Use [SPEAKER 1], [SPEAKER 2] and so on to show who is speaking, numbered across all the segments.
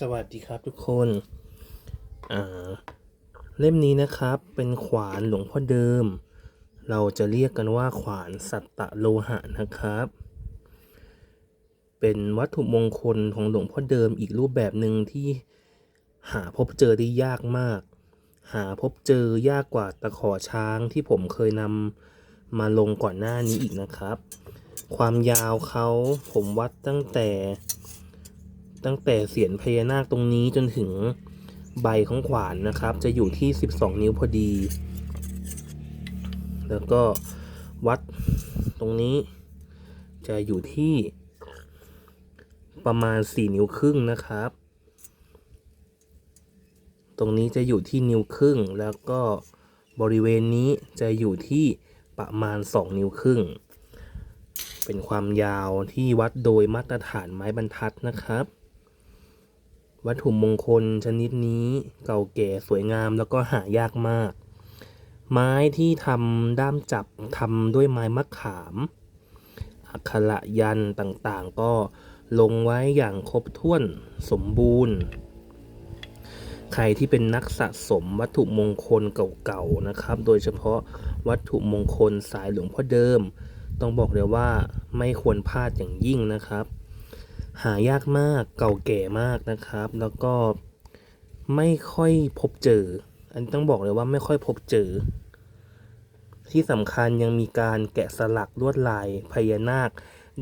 [SPEAKER 1] สวัสดีครับทุกคนเล่มนี้นะครับเป็นขวานหลวงพ่อเดิม เราจะเรียกกันว่าขวานสัตตโลหะนะครับ เป็นวัตถุมงคลของหลวงพ่อเดิมอีกรูปแบบหนึ่งที่หาพบเจอได้ยากมาก หาพบเจอยากกว่าตะขอช้างที่ผมเคยนำมาลงก่อนหน้านี้อีกนะครับ ความยาวเขาผมวัดตั้งแต่ ตั้งแต่เสียนพญานาคตรงนี้จนถึงใบของขวานนะครับ จะอยู่ที่ 12 นิ้วพอดี แล้วก็วัดตรงนี้จะอยู่ที่ประมาณ 4 นิ้วครึ่งนะครับ ตรงนี้จะอยู่ที่นิ้วครึ่ง แล้วก็บริเวณนี้จะอยู่ที่ประมาณ 2 นิ้วครึ่ง เป็นความยาวที่วัดโดยมาตรฐานไม้บรรทัดนะครับ วัตถุมงคลชนิดนี้เก่าแก่สวยงามแล้วก็หายากมาก ไม้ที่ทำด้ามจับทำด้วยไม้มะขามอักขระยันต์ต่างๆ ก็ลงไว้อย่างครบถ้วนสมบูรณ์ ใครที่เป็นนักสะสมวัตถุมงคลเก่าๆนะครับ โดยเฉพาะวัตถุมงคลสายหลวงพ่อเดิม ต้องบอกเลยว่าไม่ควรพลาดอย่างยิ่งนะครับ หายากมากเก่าแก่มากนะครับ แล้วก็ไม่ค่อยพบเจอ อันต้องบอกเลยว่าไม่ค่อยพบเจอ ที่สำคัญยังมีการแกะสลักลวดลายพญานาค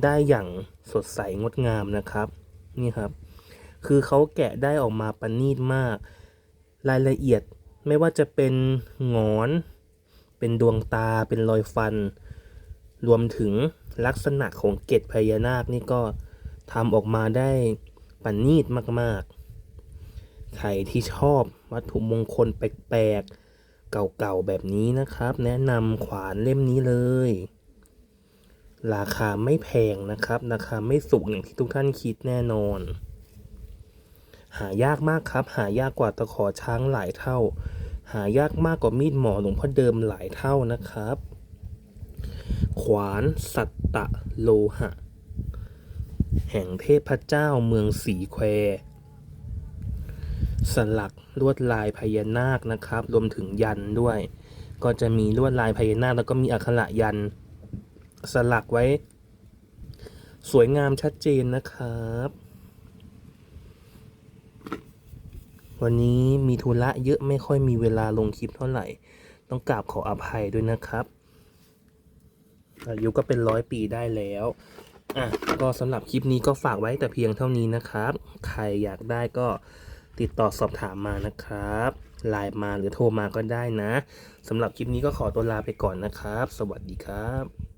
[SPEAKER 1] ได้อย่างสดใสงดงามนะครับ นี่ครับ คือเขาแกะได้ออกมาประณีตมาก รายละเอียดไม่ว่าจะเป็นงอน เป็นดวงตาเป็นรอยฟัน รวมถึงลักษณะของเกล็ดพญานาคนี่ก็ ทำออกมาได้ประณีตมากๆ ใครที่ชอบวัตถุมงคลแปลกๆ เก่าๆ แบบนี้นะครับ แนะนำขวานเล่มนี้เลย ราคาไม่แพงนะครับ ราคาไม่สูงอย่างที่ทุกท่านคิดแน่นอน หายากมากครับ หายากกว่าตะขอช้างหลายเท่า หายากมากกว่ามีดหมอหลวงพ่อเดิมหลายเท่านะครับ ขวานสัตตะโลหะ แห่งเทพเจ้าเมืองสีแควสลักลวดลายพญานาคนะครับ รวมถึงยันด้วย ก็จะมีลวดลายพญานาคแล้วก็มีอักขระยัน สลักไว้ สวยงามชัดเจนนะครับ วันนี้มีธุระเยอะไม่ค่อยมีเวลาลงคลิปเท่าไหร่ ต้องกราบขออภัยด้วยนะครับอายุก็เป็นร้อยปีได้แล้ว อะก็สำหรับคลิปนี้ก็ฝากไว้แต่เพียงเท่านี้นะครับ ใครอยากได้ก็ติดต่อสอบถามมานะครับไลน์มาหรือโทรมาก็ได้นะสำหรับคลิปนี้ก็ขอตัวลาไปก่อนนะครับ สวัสดีครับ